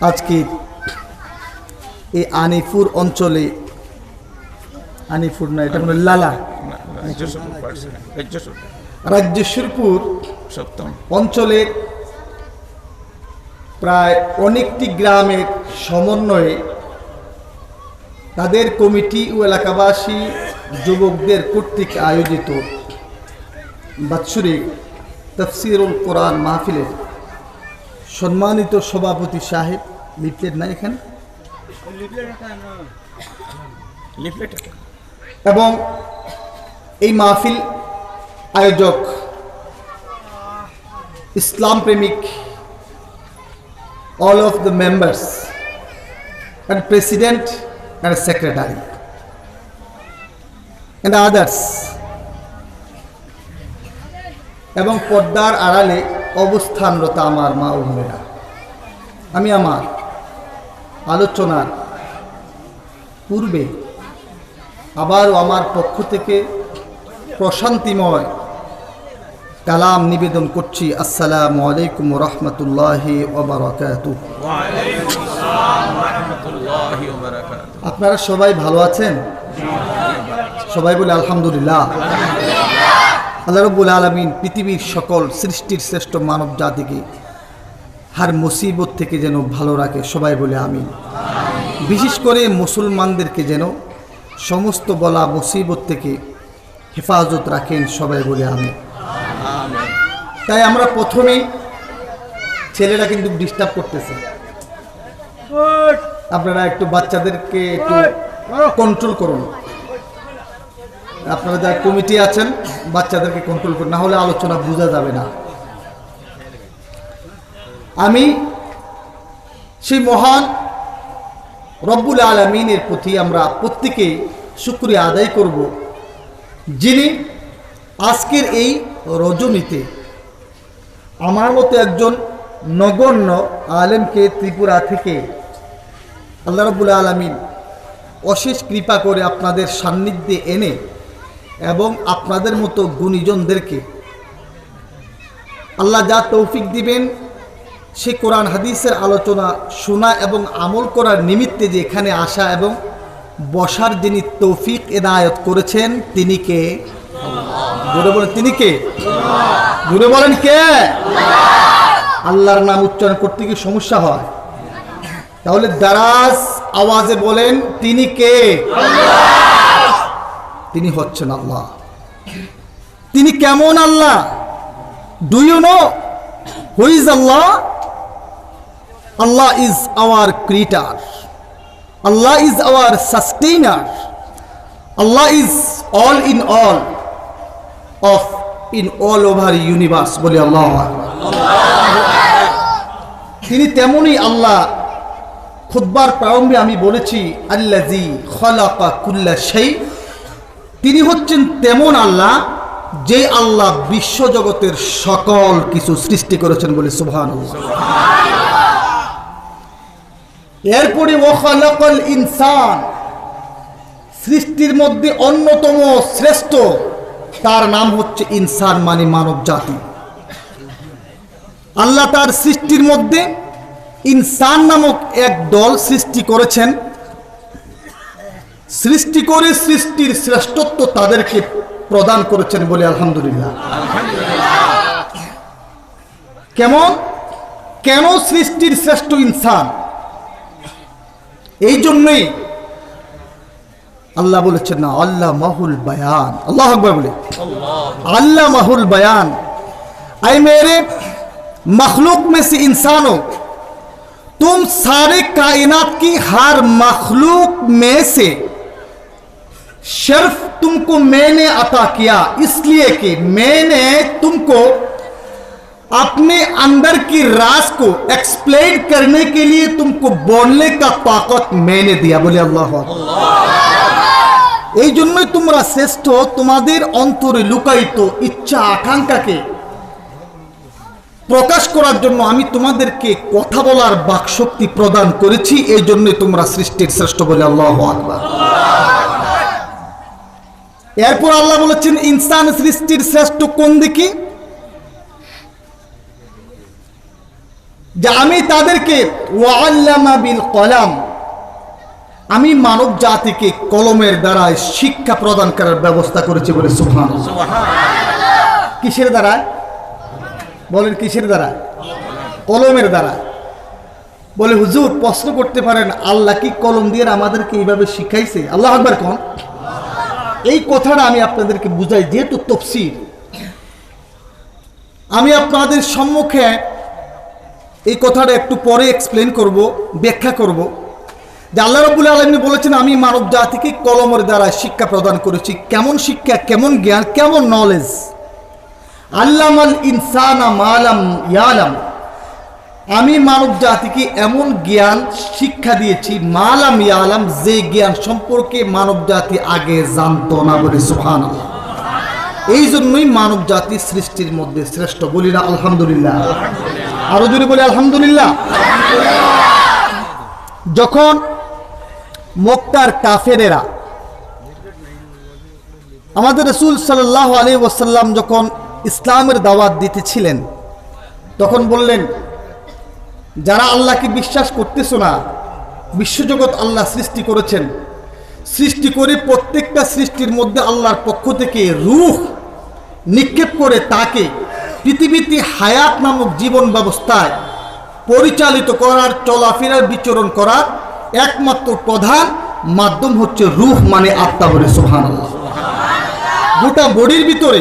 আজকে এই আনিপুর অঞ্চলে আনিপুর না এটা মানে লালা। রাজ্যেশ্বরপুর সপ্তম। অঞ্চলের প্রায় অনেকটি গ্রামের সমন্বয়ে তাদের কমিটি ও এলাকাবাসী যুবকদের কর্তৃক আয়োজিত বাৎসরিক তফসিরুল কোরআন মাহফিলের সম্মানিত সভাপতি সাহেব, লিফলেট না এখানে? এবং এই মাহফিল আয়োজক, ইসলাম প্রেমিক, all of the members, and president and secretary, and others. এবং পর্দার আড়ালে অবস্থানরত আমার মা ও বোনেরা আমি আমার আলোচনার পূর্বে আবারও আমার পক্ষ থেকে প্রশান্তিময় কালাম নিবেদন করছি। আসসালামু আলাইকুম রহমতুল্লাহি আপনারা সবাই ভালো আছেন? সবাই বলে আলহামদুলিল্লাহ। আল্লাহ রব্বুল আলমিন পৃথিবীর সকল সৃষ্টির শ্রেষ্ঠ মানব জাতিকে হার মুসিবত থেকে যেন ভালো রাখে সবাই বলে আমি বিশেষ করে মুসলমানদেরকে যেন সমস্ত বলা মুসিবত থেকে হেফাজত রাখেন সবাই বলে আমি তাই আমরা প্রথমেই ছেলেরা কিন্তু ডিস্টার্ব করতেছে। আপনারা একটু বাচ্চাদেরকে একটু কন্ট্রোল করুন। আপনারা যারা কমিটি আছেন, বাচ্চাদেরকে কন্ট্রোল করুন, না হলে আলোচনা বোঝা যাবে না। আমি সেই মহান রব্বুল আলমিনের প্রতি আমরা প্রত্যেকে শুক্রিয়া আদায় করব, যিনি আজকের এই রজনীতে আমার মতো একজন নগণ্য আলেমকে ত্রিপুরা থেকে আল্লাহ রব্বুল আলমিন অশেষ কৃপা করে আপনাদের সান্নিধ্যে এনে এবং আপনাদের মতো গুণীজনদেরকে। আল্লাহ যা তৌফিক দিবেন, সে কোরআন, হাদিসের আলোচনা শোনা এবং আমল করার নিমিত্তে যে এখানে আসা এবং বসার যিনি তৌফিক এনায়ত করেছেন, তিনি কে? জোরে বলেন, তিনি কে? জোরে বলেন কে? আল্লাহর নাম উচ্চারণ করতে কি সমস্যা হয়? তাহলে দারাজ আওয়াজে বলেন, তিনি কে? তিনি হচ্ছেন আল্লাহ। তিনি কেমন Allah? Do know who is Allah? Allah is our creator Allah is our sustainer Allah is all in all of in all over universe বলে আল্লাহ তিনি তেমনই আল্লাহ। খুদ্বার প্রারম্ভে আমি বলেছি আল্লাজি খলাকা কুল্লা সেই তিনি হচ্ছেন তেমন আল্লাহ যে আল্লাহ বিশ্বজগতের সকল কিছু সৃষ্টি করেছেন বলে সুবহান এরপরে ওখালাকল ইনসান, সৃষ্টির মধ্যে অন্যতম শ্রেষ্ঠ, তার নাম হচ্ছে ইনসান মানে মানব জাতি। আল্লাহ তার সৃষ্টির মধ্যে ইনসান নামক এক দল সৃষ্টি করেছেন। সৃষ্টি করে সৃষ্টির শ্রেষ্ঠত্ব তাদেরকে প্রদান করেছেন বলে আলহামদুলিল্লাহ কেমন কেন সৃষ্টির শ্রেষ্ঠ ইনসান এই জন্যই আল্লাহ বলেছেন না আল্লাহ মাহুল বয়ান আল্লাহ আকবর বলে अल्लाह माहुल बयान आई मेरे मखलूक में से इंसानों तुम सारे कायनात की हर मखलूक में से सिर्फ तुमको मैंने अता किया इसलिए कि मैंने तुमको अपने अंदर की राज को एक्सप्लेन करने के लिए तुमको बोलने का ताकत मैंने दिया बोले अल्लाह আকবার। এই জন্যই তোমরা শ্রেষ্ঠ তোমাদের অন্তরে লুকায়িত ইচ্ছা আকাঙ্ক্ষাকে প্রকাশ করার জন্য আমি তোমাদেরকে কথা বলার বাকশক্তি প্রদান করেছি এই জন্যই তোমরা সৃষ্টির শ্রেষ্ঠ বলে আল্লাহ আকবার এরপর আল্লাহ বলেছেন ইনসান সৃষ্টির শ্রেষ্ঠ কোন দিকে? যে আমি তাদেরকে বিল কলাম আমি মানব জাতিকে কলমের দ্বারা শিক্ষা প্রদান করার ব্যবস্থা করেছি বলে সুফান কিসের দ্বারা বলেন কিসের দ্বারা কলমের দ্বারা বলে হুজুর প্রশ্ন করতে পারেন আল্লাহ কি কলম দিয়ে আমাদেরকে এইভাবে শিখাইছে? আল্লাহ আকবার কোন। এই কথাটা আমি আপনাদেরকে বুঝাই, যেহেতু তফসির। আমি আপনাদের সম্মুখে এই কথাটা একটু পরে এক্সপ্লেন করব, ব্যাখ্যা করব। যে আল্লাহ রবুল্লা আলমী বলেছেন, আমি মানব জাতিকে কলমের দ্বারা শিক্ষা প্রদান করেছি। কেমন শিক্ষা, কেমন জ্ঞান, কেমন নলেজ আল্লামাল ইনসানা ইয়ালাম। আমি মানব জাতিকে এমন জ্ঞান, শিক্ষা দিয়েছি, মালাম ইয়ালাম যে জ্ঞান সম্পর্কে মানব জাতি আগে জানতো না বলে সুহান এই জন্যই মানব জাতি সৃষ্টির মধ্যে শ্রেষ্ঠ বলি না, আলহামদুলিল্লাহ। আরও জোরে বলি, আলহামদুলিল্লাহ। যখন মক্কার কাফেরেরা, আমাদের রসুল সাল্লাহ আলী ওয়াসাল্লাম যখন ইসলামের দাওয়াত দিতেছিলেন, তখন বললেন যারা আল্লাহকে বিশ্বাস করতেছো না, বিশ্বজগৎ আল্লাহ সৃষ্টি করেছেন। সৃষ্টি করে প্রত্যেকটা সৃষ্টির মধ্যে আল্লাহর পক্ষ থেকে রূহ নিক্ষেপ করে তাকে পৃথিবীতে হায়াত নামক জীবন ব্যবস্থায় পরিচালিত করার, চলাফেরার, বিচরণ করার একমাত্র প্রধান মাধ্যম হচ্ছে রূহ মানে আত্মা বলে সোহান গোটা বডির ভিতরে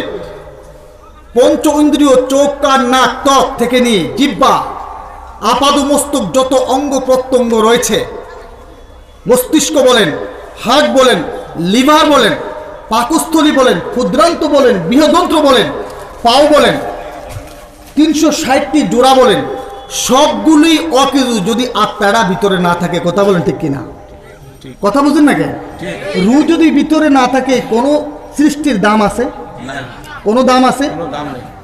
পঞ্চ ইন্দ্রিয় চোখ, কান, নাক, ত্বক থেকে নিয়ে জিব্বা আপাদ মস্তক যত অঙ্গ প্রত্যঙ্গ রয়েছে মস্তিষ্ক বলেন হার্ট বলেন লিভার বলেন পাকস্থলী বলেন ক্ষুদ্রান্ত বলেন বৃহদন্ত্র বলেন পাও বলেন তিনশো ষাটটি জোড়া বলেন সবগুলি অকেজু যদি আত্মারা ভিতরে না থাকে কথা বলেন ঠিক কিনা? কথা বুঝেন না কেন? রু যদি ভিতরে না থাকে কোনো সৃষ্টির দাম আছে? কোনো দাম আছে?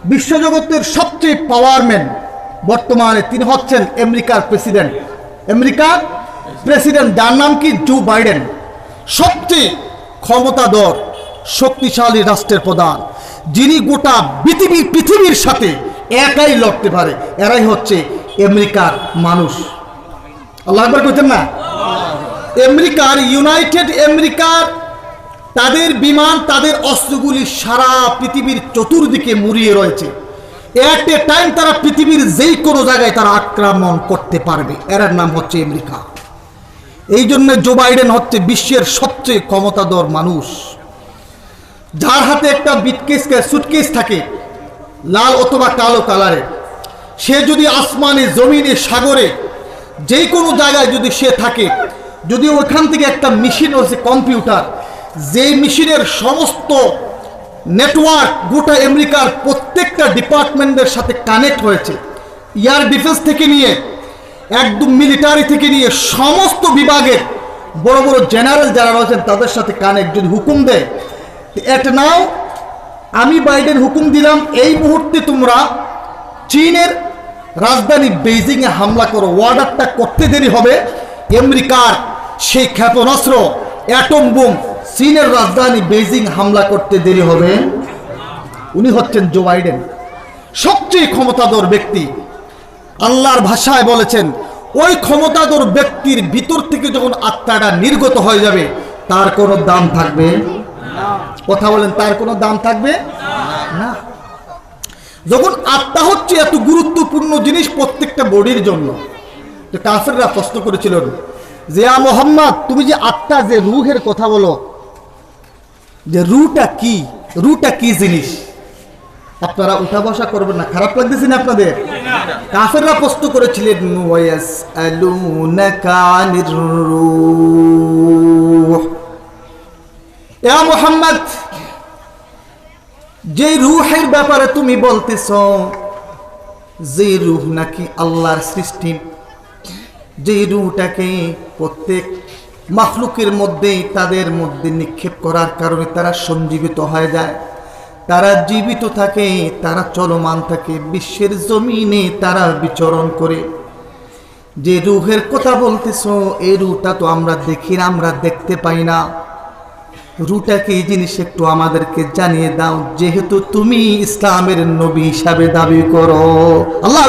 বিশ্বজগতের সবচেয়ে পাওয়ারম্যান বর্তমানে তিনি হচ্ছেন আমেরিকার প্রেসিডেন্ট। আমেরিকার প্রেসিডেন্ট যার নাম কি? Joe Biden. সবচেয়ে ক্ষমতাধর, শক্তিশালী রাষ্ট্রের প্রধান, যিনি গোটা পৃথিবী, পৃথিবীর সাথে একাই লড়তে পারে। এরাই হচ্ছে আমেরিকার মানুষ। আল্লাহ করছেন না? আমেরিকার, ইউনাইটেড আমেরিকার তাদের বিমান, তাদের অস্ত্রগুলি সারা পৃথিবীর চতুর্দিকে মুড়িয়ে রয়েছে। এট এ টাইম তারা পৃথিবীর যেই কোনো জায়গায় তারা আক্রমণ করতে পারবে। এর নাম হচ্ছে আমেরিকা। এই জন্য জো বাইডেন হচ্ছে বিশ্বের সবচেয়ে ক্ষমতাধর মানুষ। যার হাতে একটা বিটকেস সুটকেস থাকে, লাল অথবা কালো কালারের সে যদি আসমানে, জমিনে, সাগরে যে কোনো জায়গায় যদি সে থাকে, যদি ওখান থেকে একটা মেশিন হচ্ছে কম্পিউটার যে মেশিনের সমস্ত নেটওয়ার্ক গোটা আমেরিকার প্রত্যেকটা ডিপার্টমেন্টের সাথে কানেক্ট হয়েছে। এয়ার ডিফেন্স থেকে নিয়ে, একদম মিলিটারি থেকে নিয়ে সমস্ত বিভাগের বড় বড় জেনারেল যারা রয়েছেন তাদের সাথে কানেক্ট যদি হুকুম দেয়। এট নাও আমি বাইডেন হুকুম দিলাম, এই মুহূর্তে তোমরা চীনের রাজধানী বেইজিংয়ে হামলা করো ওয়ার্ডারটা করতে দেরি হবে। আমেরিকার সেই ক্ষেপণাস্ত্র অ্যাটম বোম চীনের রাজধানী বেইজিং হামলা করতে দেরি হবে। উনি হচ্ছেন জো বাইডেন। সবচেয়ে ক্ষমতাধর ব্যক্তি। আল্লাহর ভাষায় বলেছেন, ওই ক্ষমতাধর ব্যক্তির ভিতর থেকে যখন আত্মাটা নির্গত হয়ে যাবে, তার কোনো দাম থাকবে? কথা বলেন, তার কোনো দাম থাকবে? না। যখন আত্মা হচ্ছে এত গুরুত্বপূর্ণ জিনিস প্রত্যেকটা বডির জন্য কাফেররা প্রশ্ন করেছিলেন, যে মোহাম্মদ, তুমি যে আত্মা, যে রুহের কথা বলো যে রুটা কি? রুটা কি জিনিস? আপনারা উঠা বসা করবেন না, খারাপ লাগতেছে না আপনাদের? কাফেররা প্রশ্ন করেছিলেন ওয়াস আলুনাকা আনির রূহ এ মোহাম্মদ যে রুহের ব্যাপারে তুমি বলতেছ যে রুহ নাকি আল্লাহর সৃষ্টি যে রুহটাকে প্রত্যেক মাখলুকের মধ্যেই তাদের মধ্যে নিক্ষেপ করার কারণে তারা সঞ্জীবিত হয়ে যায়। তারা জীবিত থাকে, তারা চলমান থাকে, বিশ্বের জমিনে তারা বিচরণ করে। যে রুহের কথা বলতেছ এই রুটা তো আমরা দেখি না, আমরা দেখতে পাই না। রুটাকে এই জিনিস একটু আমাদেরকে জানিয়ে দাও, যেহেতু তুমি ইসলামের নবী হিসাবে দাবি করো। আল্লাহ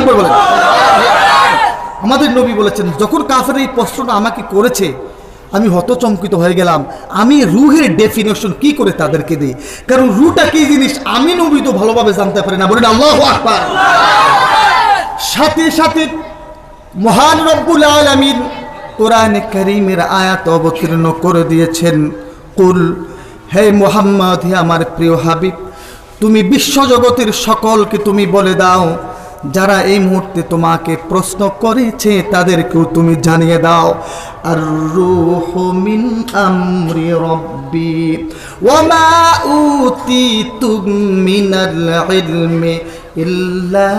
আমাদের নবী বলেছেন, যখন কাফের এই প্রশ্নটা আমাকে করেছে আমি হতচমকিত হয়ে গেলাম। আমি রুহের ডেফিনেশন কি করে তাদেরকে দিই? কারণ রুটা কি জিনিস? আমি নবী তো ভালোভাবে জানতে পারি না। বলেন, আল্লাহ আকবার। সাথে সাথে মহান রব্বুল আলামিন কোরআনে করিমের আয়াত অবতীর্ণ করে দিয়েছেন। কুল, হে মোহাম্মদ, হে আমার প্রিয় হাবিব, তুমি বিশ্বজগতের সকলকে তুমি বলে দাও যারা এই মুহূর্তে তোমাকে প্রশ্ন করেছে তাদেরকেও তুমি জানিয়ে দাও। আর ইলমি ইল্লা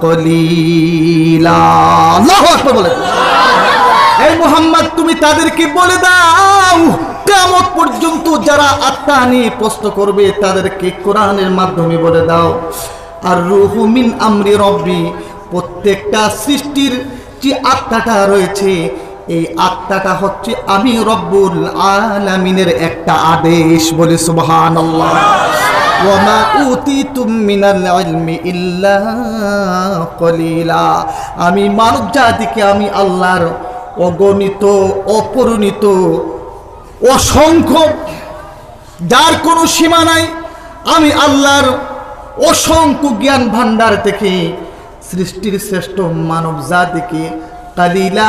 কলিলা। বলেন। এই মোহাম্মদ, তুমি তাদেরকে বলে দাও কেমন পর্যন্ত যারা আত্মা নিয়ে প্রশ্ন করবে তাদেরকে কোরআনের মাধ্যমে বলে দাও। আর রুহুমিন আমরি রব্বি, প্রত্যেকটা সৃষ্টির যে আত্মাটা রয়েছে, এই আত্মাটা হচ্ছে আমি রব্বুল আলামিনের একটা আদেশ বলে সুবহান কলিলা। আমি মানব জাতিকে আমি আল্লাহর অগণিত, অপরিণিত, অসংখ্য, যার কোনো সীমা নাই, আমি আল্লাহর অসংখ্য জ্ঞান ভাণ্ডার থেকে সৃষ্টির শ্রেষ্ঠ মানব জাতিকে কালিলা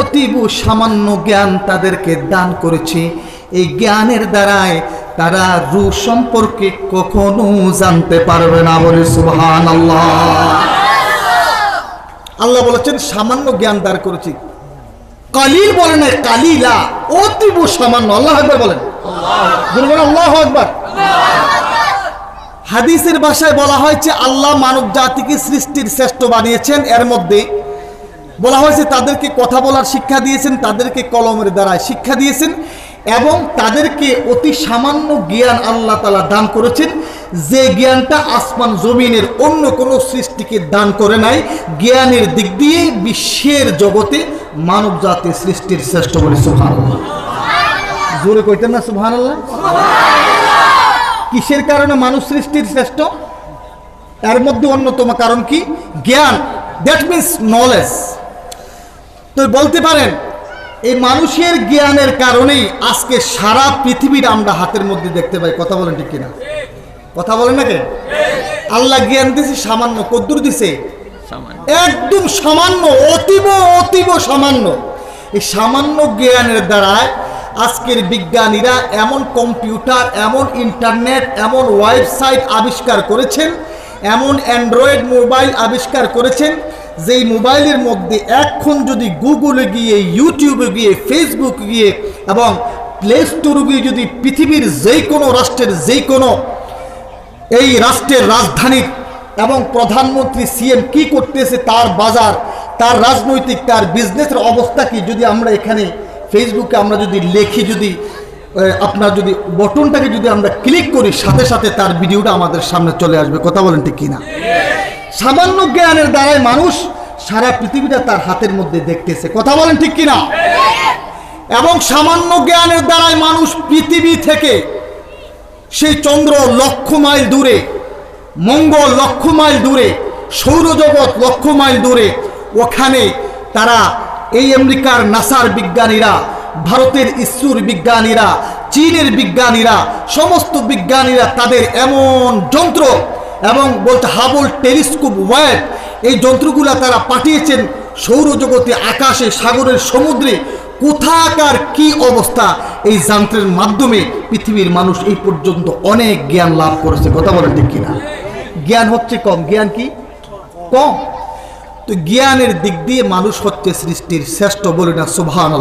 অতীব সামান্য জ্ঞান তাদেরকে দান করেছি। এই জ্ঞানের দ্বারায় তারা রু সম্পর্কে কখনো জানতে পারবে না বলে সুবহান আল্লাহ বলেছেন, সামান্য জ্ঞান দান করেছি। কালিল বলে না কালিলা অতীব সামান্য। আল্লাহ একবার বলেন। আল্লাহ একবার হাদিসের ভাষায় বলা হয়েছে, আল্লাহ মানব জাতিকে সৃষ্টির শ্রেষ্ঠ বানিয়েছেন। এর মধ্যে বলা হয়েছে, তাদেরকে কথা বলার শিক্ষা দিয়েছেন, তাদেরকে কলমের দ্বারা শিক্ষা দিয়েছেন এবং তাদেরকে অতি সামান্য জ্ঞান আল্লাহ তালা দান করেছেন। যে জ্ঞানটা আসমান জমিনের অন্য কোনো সৃষ্টিকে দান করে নাই, জ্ঞানের দিক দিয়ে বিশ্বের জগতে মানব জাতি সৃষ্টির শ্রেষ্ঠ বলে সুহান জোরে কইতেন না সুহান আল্লাহ কিসের কারণে মানুষ সৃষ্টির শ্রেষ্ঠ? এর মধ্যে অন্যতম কারণ কি? জ্ঞান। দ্যাট মিনস নলেজ তো বলতে পারেন এই মানুষের জ্ঞানের কারণেই আজকে সারা পৃথিবীর আমরা হাতের মধ্যে দেখতে পাই। কথা বলেন ঠিক কিনা? কথা বলেন না আল্লাহ জ্ঞান দিছে সামান্য কদ্দুর দিছে। একদম সামান্য অতীব অতীব সামান্য। এই সামান্য জ্ঞানের দ্বারায় আজকের বিজ্ঞানীরা এমন কম্পিউটার, এমন ইন্টারনেট, এমন ওয়েবসাইট আবিষ্কার করেছেন, এমন অ্যান্ড্রয়েড মোবাইল আবিষ্কার করেছেন, যেই মোবাইলের মধ্যে এখন যদি গুগলে গিয়ে, ইউটিউবে গিয়ে, ফেসবুক গিয়ে এবং প্লে স্টোরে গিয়ে যদি পৃথিবীর যেই কোনো রাষ্ট্রের যেই কোনো এই রাষ্ট্রের রাজধানীর এবং প্রধানমন্ত্রী সিএম কি করতেছে, তার বাজার, তার রাজনৈতিক, তার বিজনেসের অবস্থা কি, যদি আমরা এখানে ফেসবুকে আমরা যদি লেখি, যদি আপনার যদি বটনটাকে যদি আমরা ক্লিক করি, সাথে সাথে তার ভিডিওটা আমাদের সামনে চলে আসবে। কথা বলেন ঠিক কিনা? সামান্য জ্ঞানের দ্বারাই মানুষ সারা পৃথিবীটা তার হাতের মধ্যে দেখতেছে। কথা বলেন ঠিক কিনা? এবং সামান্য জ্ঞানের দ্বারাই মানুষ পৃথিবী থেকে সেই চন্দ্র লক্ষ মাইল দূরে, মঙ্গল লক্ষ মাইল দূরে, সৌরজগৎ লক্ষ মাইল দূরে, ওখানে তারা এই আমেরিকার নাসার বিজ্ঞানীরা, ভারতের ইসরোর বিজ্ঞানীরা, চীনের বিজ্ঞানীরা, সমস্ত বিজ্ঞানীরা তাদের এমন যন্ত্র এবং বলতে হাবল টেলিস্কোপ ওয়েব এই যন্ত্রগুলা তারা পাঠিয়েছেন সৌরজগতে আকাশে, সাগরের সমুদ্রে। কোথাকার কি অবস্থা? এই যন্ত্রের মাধ্যমে পৃথিবীর মানুষ এই পর্যন্ত অনেক জ্ঞান লাভ করেছে। কথা বলেন ঠিক কিনা? জ্ঞান হচ্ছে কম। জ্ঞান কি? কম। তো জ্ঞানের দিক দিয়ে মানুষ হচ্ছে সৃষ্টির শ্রেষ্ঠ বলে না সুভান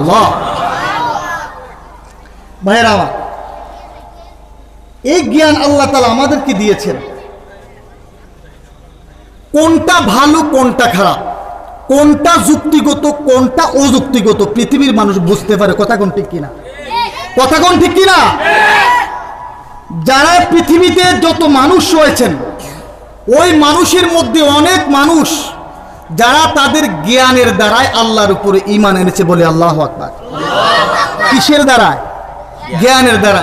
এই জ্ঞান আল্লাহ তালা আমাদেরকে দিয়েছেন। কোনটা ভালো, কোনটা খারাপ? কোনটা যুক্তিগত, কোনটা অযুক্তিগত? পৃথিবীর মানুষ বুঝতে পারে, কথা কোন ঠিক কিনা? কথা কোন ঠিক কিনা? যারা পৃথিবীতে যত মানুষ রয়েছেন, ওই মানুষের মধ্যে অনেক মানুষ যারা তাদের জ্ঞানের দ্বারায় আল্লাহর উপরে ইমান এনেছে বলে আল্লাহ আকবার। কিসের দ্বারায় জ্ঞানের দ্বারা